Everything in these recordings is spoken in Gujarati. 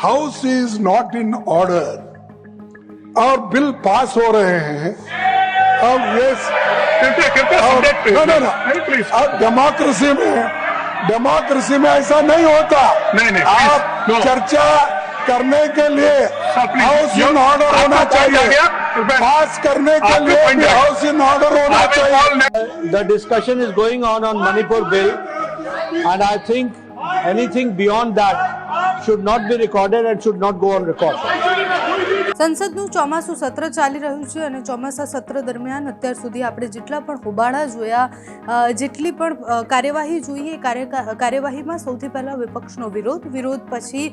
House is not in order और बिल पास हो रहे हैं। अब ये डेमोक्रेसी में डेमोक्रेसी में ऐसा नहीं होता। नहीं नहीं आप चर्चा करने के लिए हाउस इन ऑर्डर होना चाहिए। पास करने के लिए हाउस इन ऑर्डर होना चाहिए। The discussion is going on on Manipur bill and I think anything beyond that should not be recorded and should not go on record. સંસદનું ચોમાસું સત્ર ચાલી રહ્યું છે અને ચોમાસા સત્ર દરમિયાન અત્યાર સુધી આપણે જેટલા પણ હોબાળા જોયા જેટલી પણ કાર્યવાહી જોઈએ, કાર્ય, કાર્યવાહીમાં સૌથી પહેલાં વિપક્ષનો વિરોધ વિરોધ પછી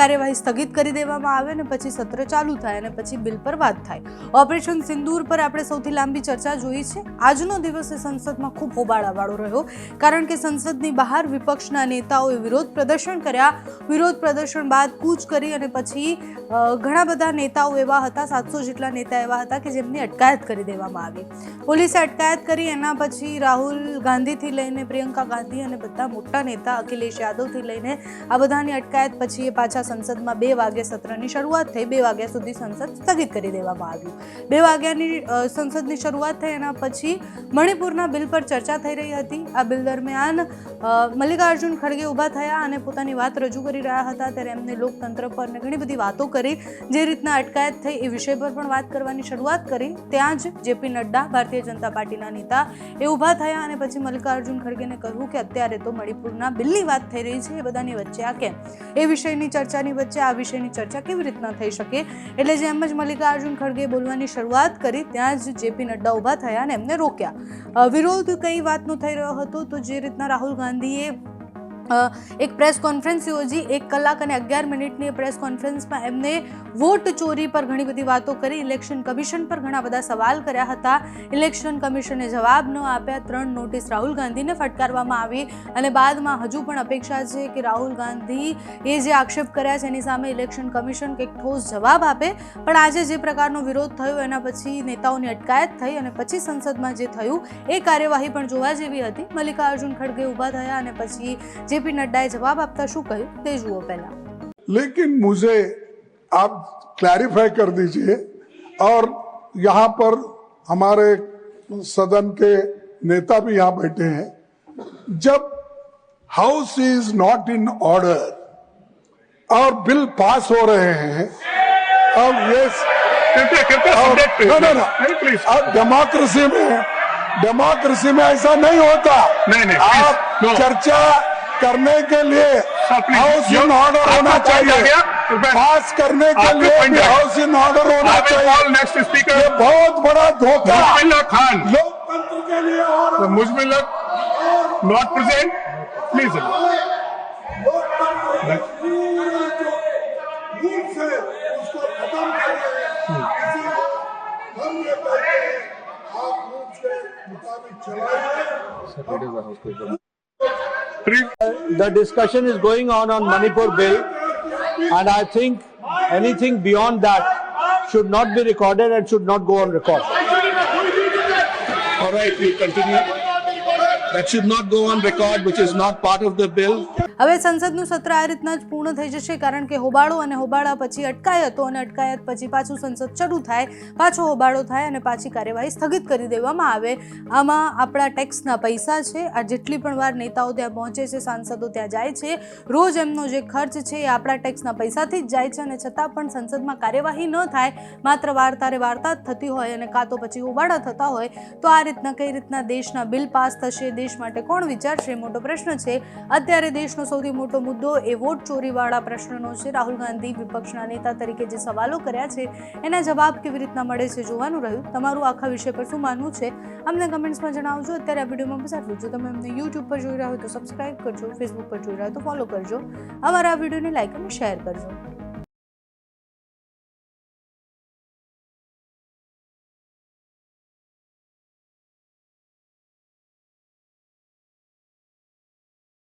કાર્યવાહી સ્થગિત કરી દેવામાં આવે અને પછી સત્ર ચાલુ થાય અને પછી બિલ પર વાત થાય. ઓપરેશન સિંદૂર પર આપણે સૌથી લાંબી ચર્ચા જોઈ છે. આજનો દિવસ સંસદમાં ખૂબ હોબાળાવાળો રહ્યો, કારણ કે સંસદની બહાર વિપક્ષના નેતાઓએ વિરોધ પ્રદર્શન કર્યા. વિરોધ પ્રદર્શન બાદ કૂચ કરી અને પછી ઘણા બધા નેતાઓ એવા હતા, સાતસો જેટલા નેતા એવા હતા કે જેમની અટકાયત કરી દેવામાં આવી. પોલીસે અટકાયત કરી, એના પછી રાહુલ ગાંધીથી લઈને પ્રિયંકા ગાંધી અને બધા મોટા નેતા અખિલેશ યાદવથી લઈને આ બધાની અટકાયત પછી એ પાછા સંસદમાં બે વાગે સત્રની શરૂઆત થઈ, બે વાગ્યા સુધી સંસદ સ્થગિત કરી દેવામાં આવ્યું. બે વાગ્યાની સંસદની શરૂઆત થઈ, એના પછી મણિપુરના બિલ પર ચર્ચા થઈ રહી હતી. આ બિલ દરમિયાન મલ્લિકાર્જુન ખડગે ઊભા થયા અને પોતાની વાત રજૂ કરી રહ્યા હતા. ત્યારે એમને લોકતંત્ર પર ઘણી બધી વાતો કરી, જે રીતના અટકાયત થઈ એ વિષય પર પણ વાત કરવાની શરૂઆત કરી. ત્યાં જ જેપી નડ્ડા, ભારતીય જનતા પાર્ટીના નેતા, એ ઊભા થયા અને પછી મલ્લિકાર્જુન ખડગેને કહ્યું કે અત્યારે તો મણિપુરના બિલની વાત થઈ રહી છે, એ બધાની વચ્ચે આ કેમ? એ વિષયની ચર્ચાની વચ્ચે આ વિષયની ચર્ચા કેવી રીતના થઈ શકે? એટલે જેમ જ મલ્લિકાર્જુન ખડગે બોલવાની શરૂઆત કરી, ત્યાં જ જેપી નડ્ડા ઊભા થયા અને એમને રોક્યા. વિરોધ કઈ વાતનો થઈ રહ્યો હતો? તો જે રીતના રાહુલ ગાંધીએ એક પ્રેસ કોન્ફરન્સ યોજી એક કલાક અને અગિયાર મિનિટની પ્રેસ કોન્ફરન્સમાં એમને વોટ ચોરી પર ઘણી બધી વાતો કરી ઇલેક્શન કમિશન પર ઘણા બધા સવાલ કર્યા હતા. ઇલેક્શન કમિશને જવાબ ન આપ્યા, ત્રણ નોટિસ રાહુલ ગાંધીને ફટકારવામાં આવી અને બાદમાં હજુ પણ અપેક્ષા છે કે રાહુલ ગાંધી એ જે આક્ષેપ કર્યા છે એની સામે ઇલેક્શન કમિશન કંઈક ઠોસ જવાબ આપે. પણ આજે જે પ્રકારનો વિરોધ થયો એના પછી નેતાઓની અટકાયત થઈ અને પછી સંસદમાં જે થયું, એ કાર્યવાહી પણ જોવા જેવી હતી. મલ્લિકાર્જુન ખડગે ઊભા થયા અને પછી જેપી નડ્ડાએ જવાબ આપતા શું કહ્યું તે જુઓ પહેલા लेकिन मुझे आप क्लैरिफाई कर दीजिए और यहाँ पर हमारे सदन के नेता भी यहाँ बैठे हैं जब house is not in order और बिल पास हो रहे हैं अब ये कृपया कृपया और subject पे- no, no, no. नहीं प्लीज अब डेमोक्रेसी में डेमोक्रेसी में ऐसा नहीं होता नहीं, नहीं, please, आप no. चर्चा करने के लिए हाउस इन ऑर्डर होना चाहिए। पास करने के लिए भी हाउस इन ऑर्डर होना चाहिए। नेक्स्ट स्पीकर ये बहुत बड़ा धोखा। खान लोकतंत्र के लिए और मुजमिल नॉट प्रेजेंट प्लीज़ मुताबिक चलाइए। The discussion is going on on Manipur bill, and I think anything beyond that should not be recorded and should not go on record. All right, we continue. That should not go on record, which is not part of the bill. હવે સંસદનું સત્ર આ રીતના જ પૂર્ણ થઈ જશે કારણ કે હોબાળો અને હોબાળા પછી અટકાયતો અને અટકાયત પછી પાછું સંસદ શરૂ થાય, પાછો હોબાળો થાય અને પાછી કાર્યવાહી સ્થગિત કરી દેવામાં આવે. આમાં આપણા ટેક્સના પૈસા છે, આ જેટલી પણ વાર નેતાઓ ત્યાં પહોંચે છે, સાંસદો ત્યાં જાય છે, રોજ એમનો જે ખર્ચ છે એ આપણા ટેક્સના પૈસાથી જ જાય છે અને છતાં પણ સંસદમાં કાર્યવાહી ન થાય, માત્ર વાર્તારે વાર્તા જ થતી હોય અને કાં તો પછી હોબાળા થતા હોય, તો આ રીતના કઈ રીતના દેશના બિલ પાસ થશે, દેશ માટે કોણ વિચારશે મોટો પ્રશ્ન છે. અત્યારે દેશનો સૌથી મોટો મુદ્દો એ વોટ ચોરીવાળા પ્રશ્નનો છે. રાહુલ ગાંધી વિપક્ષના નેતા તરીકે જે સવાલો કર્યા છે, એના જવાબ કેવી રીતના મળે છે જોવાનું રહ્યું. તમારું આખા વિષય પર શું માનવું છે? અમને કમેન્ટ્સમાં જણાવજો. અત્યારે આ વિડીયોમાં બસ આટલું જો. તમે અમને યુટ્યુબ પર જોઈ રહ્યા હોય તો સબસ્ક્રાઇબ કરજો ફેસબુક પર જોઈ રહ્યા હોય તો ફોલો કરજો. અમારા આ વિડીયોને લાઇક અને શેર કરજો.